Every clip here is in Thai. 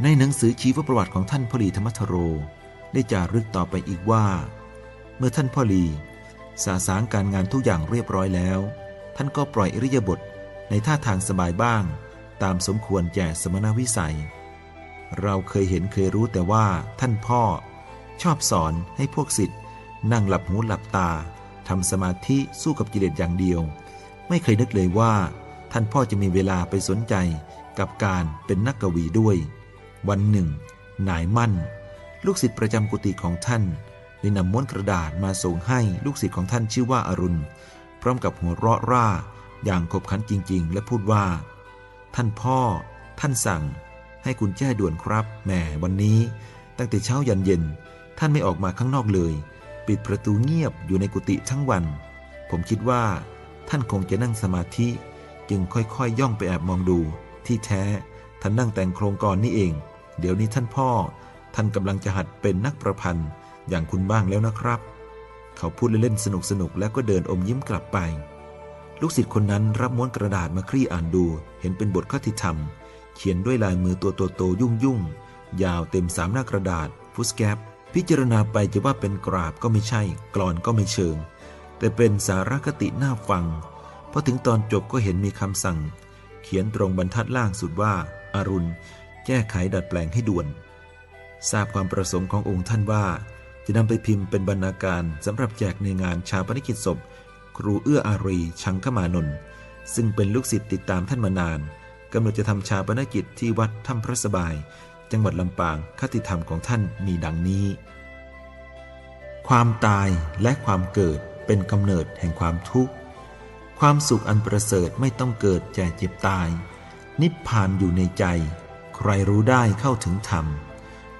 ในหนังสือชีวประวัติของท่านพ่อหลีธรรมทโร ได้จารึกต่อไปอีกว่า เมื่อท่านพ่อหลีสาสางการงานทุกอย่างเรียบร้อยแล้ว ท่านก็ปล่อยอริยบทในท่าทางสบายบ้าง ตามสมควรแก่สมณวิสัย เราเคยเห็นเคยรู้แต่ว่าท่านพ่อ ชอบสอนให้พวกศิษย์นั่งหลับหูหลับตาทำสมาธิสู้กับกิเลสอย่างเดียว ไม่เคยนึกเลยว่า ท่านพ่อจะมีเวลาไปสนใจกับการเป็นนักกวีด้วย วันหนึ่งนายมั่น ลูกศิษย์ประจำกุฏิของท่านได้นำม้วนกระดาษมาส่งให้ลูกศิษย์ของท่านชื่อว่าอารุณ พร้อมกับหัวเราะร่า อย่างขบขันจริง ๆ และพูดว่า ท่านพ่อ ท่านสั่ง ให้คุณแจ้ด่วนครับแหมวันนี้ ตั้งแต่เช้ายันเย็น ท่านไม่ออกมาข้างนอกเลย ปิดประตูเงียบอยู่ในกุฏิทั้งวัน ผมคิดว่า ท่านคงจะนั่งสมาธิ จึงค่อยๆย่องไปแอบมองดู ที่แท้ ท่านนั่งแต่งโครงกรนี่เอง เดี๋ยวนี้ท่านพ่อ ท่านกำลังจะหัดเป็นนักประพันธ์อย่างคุณบ้างแล้วนะครับ เขาพูดเล่นๆสนุกๆแล้วก็เดินอมยิ้มกลับไป ลูกศิษย์คนนั้นรับม้วนกระดาษมาคลี่อ่านดู เห็นเป็นบทคติธรรม เขียนด้วยลายมือตัวโตๆยุ่งๆยาวเต็มสามหน้ากระดาษฟุสแกปพิจารณาไปจะว่าเป็นกราบก็ไม่ใช่ กรอนก็ไม่เชิง แต่เป็นสารคติน่าฟังพอถึงตอนจบก็เห็นมีคำสั่ง เขียนตรงบรรทัดล่างสุดว่าอารุณ แก้ไขดัดแปลงให้ด่วน ทราบความประสงค์ขององค์ท่านว่า จะนำไปพิมพ์เป็นบรรณาการสำหรับแจกในงานชาปนกิจศพ ครูเอื้ออารี ชังขมานนท์ซึ่งเป็นลูกศิษย์ติดตามท่านมานานกำหนดจะทำชาปนกิจที่วัดถ้ำพระสบาย จังหวัดลำปางคติธรรมของท่านมีดังนี้ ความตายและความเกิดเป็นกำเนิดแห่งความทุกข์ ความสุขอันประเสริฐไม่ต้องเกิดแก่เจ็บตาย นิพพานอยู่ในใจ ใครรู้ได้เข้าถึงธรรม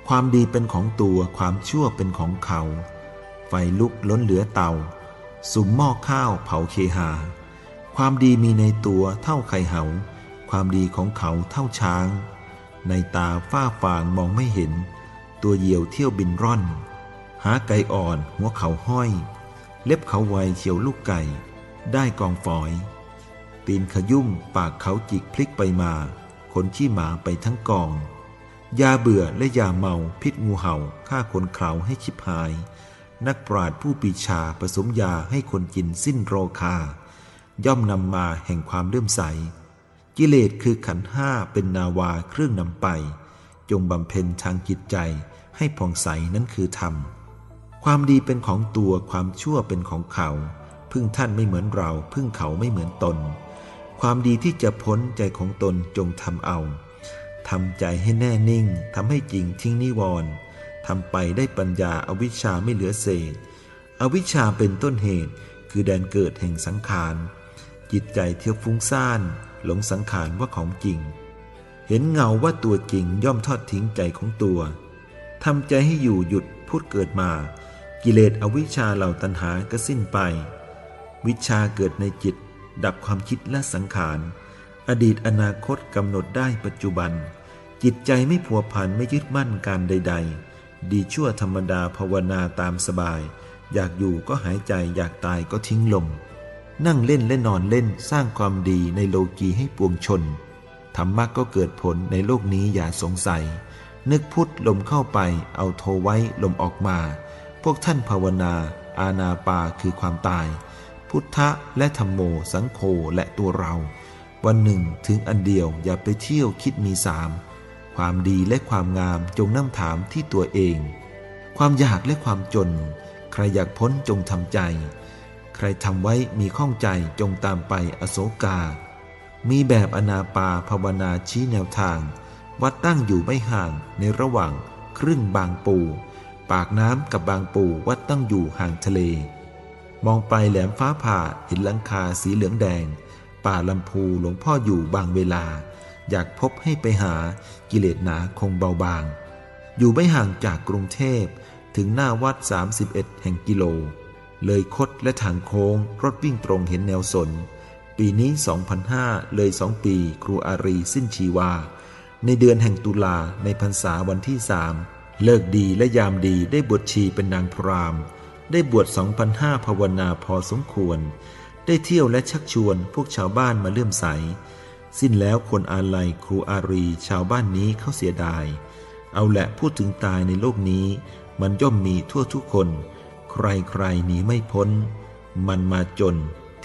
ความดีเป็นของตัวความชั่วเป็นของเขา ไฟลุกล้นเหลือเตา สุมหม้อข้าวเผาเคหา ความดีมีในตัวเท่าไข่เหา ความดีของเขาเท่าช้าง ในตาฝ้าฟางมองไม่เห็น ตัวเหยี่ยวเที่ยวบินร่อน หาไก่อ่อนหัวเขาห้อย เล็บเขาไวเฉียวลูกไก่ ได้กองฝอย ตีนขยุ่มปากเขาจิกพลิกไปมา คนขี้หมาไปทั้งกอง ยาเบื่อและยาเมาพิษงูเห่าฆ่าคนเขาให้ชิบหาย นักปราดผู้ปีชาผสมยาให้คนกินสิ้นโรคา ย่อมนำมาแห่งความเลื่อมใส กิเลสคือขันห้าเป็นนาวาเครื่องนำไป จงบำเพ็ญทางจิตใจให้ผ่องใสนั้นคือธรรม ความดีเป็นของตัวความชั่วเป็นของเขา พึ่งท่านไม่เหมือนเรา พึ่งเขาไม่เหมือนตน ความดีที่จะพ้นใจของตนจงทำเอาทำใจให้แน่นิ่งทำให้จริงทิ้งนิวรณ์ทำไปได้ปัญญาอาวิชชาไม่เหลือเศษ อวิชชาเป็นต้นเหตุ คือแดนเกิดแห่งสังขาร จิตใจเที่ยวฟุ้งซ่าน หลงสังขารว่าของจริง เห็นเงาว่าตัวจริงย่อมทอดทิ้งใจของตัวทำใจให้อยู่หยุดพูดเกิดมา กิเลสอวิชชาเหล่าตัณหาก็สิ้นไป วิชาเกิดในจิต ดับความคิดและสังขาร อดีตอนาคตกำหนดได้ปัจจุบัน จิตใจไม่ผัวพันไม่ยึดมั่นการใด ๆ ดีชั่วธรรมดาภาวนาตามสบาย อยากอยู่ก็หายใจอยากตายก็ทิ้งลม นั่งเล่นและนอนเล่นสร้างความดีในโลกีให้ปวงชนธรรมะก็เกิดผลในโลกนี้อย่าสงสัย นึกพุทธลมเข้าไป เอาโทไว้ลมออกมา พวกท่านภาวนา อาณาปาคือความตาย พุทธะและธรรมโมสังโฆและตัวเรา วันหนึ่งถึงอันเดียวอย่าไปเที่ยวคิดมีสามความดีและความงามจงน้ำถามที่ตัวเอง ความอยากและความจน ใครอยากพ้นจงทำใจ ใครทำไว้มีข้องใจจงตามไปอโศกา มีแบบอนาปาภาวนาชี้แนวทาง วัดตั้งอยู่ไม่ห่างในระหว่างครึ่งบางปู ปากน้ำกับบางปูวัดตั้งอยู่ห่างทะเล มองไปแหลมฟ้าผ่าเห็นหลังคาสีเหลืองแดง ป่าลำพูหลวงพ่ออยู่บางเวลา อยากพบให้ไปหากิเลสหนาคงเบาบาง อยู่ไม่ห่างจากกรุงเทพ ถึงหน้าวัด 31 แห่งกิโล เลยคดและทางโค้งรถวิ่งตรงเห็นแนวสน ปีนี้ 2005 เลยสองปี ครูอารีสิ้นชีวา ในเดือนแห่งตุลาในพรรษาวันที่สามเลิกดีและยามดีได้บวชชีเป็นนางพราม ได้บวช2,005ภาวนาพอสมควร ได้เที่ยวและชักชวนพวกชาวบ้านมาเลื่อมใส สิ้นแล้วคนอาลัยครูอารีชาวบ้านนี้เขาเสียดาย เอาแหละพูดถึงตายในโลกนี้ มันย่อมมีทั่วทุกคน ใครๆหนีไม่พ้น มันมาจน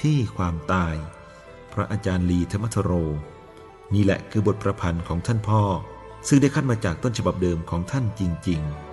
ที่ความตาย พระอาจารย์ลีธรรมทโร นี่แหละคือบทประพันธ์ของท่านพ่อ ซึ่งได้คัดมาจากต้นฉบับเดิมของท่านจริง ๆ